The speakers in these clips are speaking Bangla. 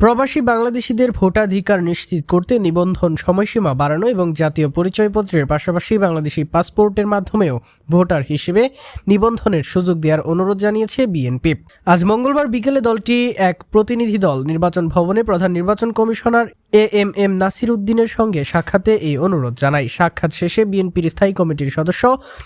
প্রবাসী বাংলাদেশিদের ভোটাধিকার নিশ্চিত করতে নিবন্ধন সময়সীমা বাড়ানো এবং জাতীয় পরিচয়পত্রের পাশাপাশি বাংলাদেশি পাসপোর্টের মাধ্যমেও ভোটার হিসেবে নিবন্ধনের সুযোগ দেওয়ার অনুরোধ জানিয়েছে বিএনপি। আজ মঙ্গলবার বিকেলে দলটি এক প্রতিনিধি দল নির্বাচন ভবনে প্রধান নির্বাচন commissioner A M M Nasir উদ্দিনের সঙ্গে সাক্ষাতে এই অনুরোধ জানাই। সাক্ষাৎ শেষে বিএনপির স্থায়ী কমিটির সদস্য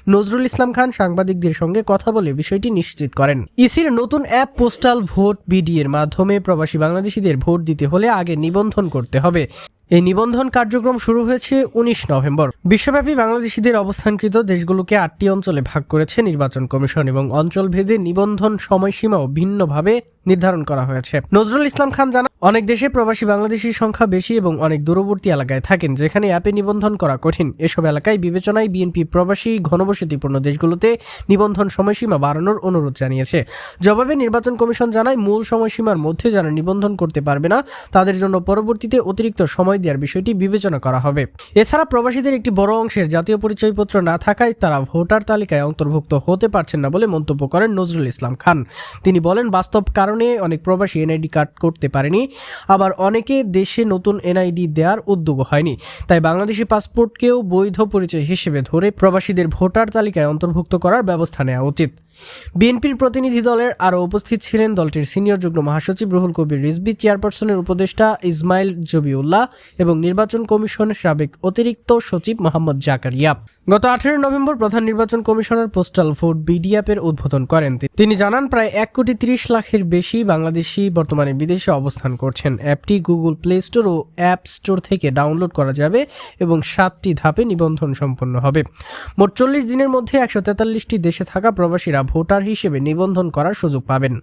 নজরুল ইসলাম খান সাংবাদিকদের সঙ্গে কথা বলে বিষয়টি নিশ্চিত করেন। ইসির নতুন অ্যাপ পোস্টাল ভোট বিডি এর মাধ্যমে প্রবাসী বাংলাদেশিদের ভোট দিতে হলে আগে নিবন্ধন করতে হবে। এই নিবন্ধন কার্যক্রম শুরু হয়েছে উনিশ নভেম্বর। বিশ্বব্যাপী বাংলাদেশিদের অবস্থানকৃত দেশগুলোকে আটটি অঞ্চলে ভাগ করেছে নির্বাচন কমিশন এবং অঞ্চল ভেদে নিবন্ধন সময়সীমাও ভিন্নভাবে নির্ধারণ করা হয়েছে। নজরুল ইসলাম খান জানান অনেক দেশে প্রবাসী বাংলাদেশির সংখ্যা বেশি এবং অনেক দূরবর্তী এলাকায় থাকেন, যেখানে অ্যাপে নিবন্ধন করা কঠিন। এসব এলাকায় বিবেচনায় বিএনপি প্রবাসী ঘনবসতিপূর্ণ দেশগুলোতে নিবন্ধন সময়সীমা বাড়ানোর অনুরোধ জানিয়েছে। জবাবে নির্বাচন কমিশন জানায়, মূল সময়সীমার মধ্যে যারা নিবন্ধন করতে পারবে না, তাদের জন্য পরবর্তীতে অতিরিক্ত সময় দেওয়ার বিষয়টি বিবেচনা করা হবে। এছাড়া প্রবাসীদের একটি বড় অংশের জাতীয় পরিচয়পত্র না থাকায় তারা ভোটার তালিকায় অন্তর্ভুক্ত হতে পারছেন না বলে মন্তব্য করেন নজরুল ইসলাম খান। তিনি বলেন, বাস্তব কারণে অনেক প্রবাসী এনআইডি কার্ড করতে পারেনি আবার অনেকে দেশে নতুন এনআইডি দেওয়ার উদ্যোগ হয়নি। তাই বাংলাদেশি পাসপোর্টকেও বৈধ পরিচয় হিসেবে ধরে প্রবাসীদের ভোটার তালিকায় অন্তর্ভুক্ত করার ব্যবস্থা নেওয়া উচিত। বিএনপির প্রতিনিধি দলের আরও উপস্থিত ছিলেন দলটির সিনিয়র যুগ্ম মহাসচিব রুহুল কবির রিজবি চেয়ারপারসনের উপদেষ্টা ইসমাইল জবিউল্লাহ এবং নির্বাচন কমিশনের সাবেক অতিরিক্ত সচিব মোহাম্মদ জাকারিয়া গত আঠেরো নভেম্বর প্রধান নির্বাচন কমিশনার পোস্টাল ভোট বিডি অ্যাপের উদ্বোধন করেন তিনি জানান, প্রায় এক কোটি তিরিশ লাখের বেশি বাংলাদেশি বর্তমানে বিদেশে অবস্থান করছেন। অ্যাপটি গুগল প্লে স্টোর ও অ্যাপ স্টোর থেকে ডাউনলোড করা যাবে এবং সাতটি ধাপে নিবন্ধন সম্পন্ন হবে। মোট চল্লিশ দিনের মধ্যে একশো তেতাল্লিশটি দেশে থাকা প্রবাসীরা ভোটার হিসেবে নিবন্ধন করার সুযোগ পাবেন।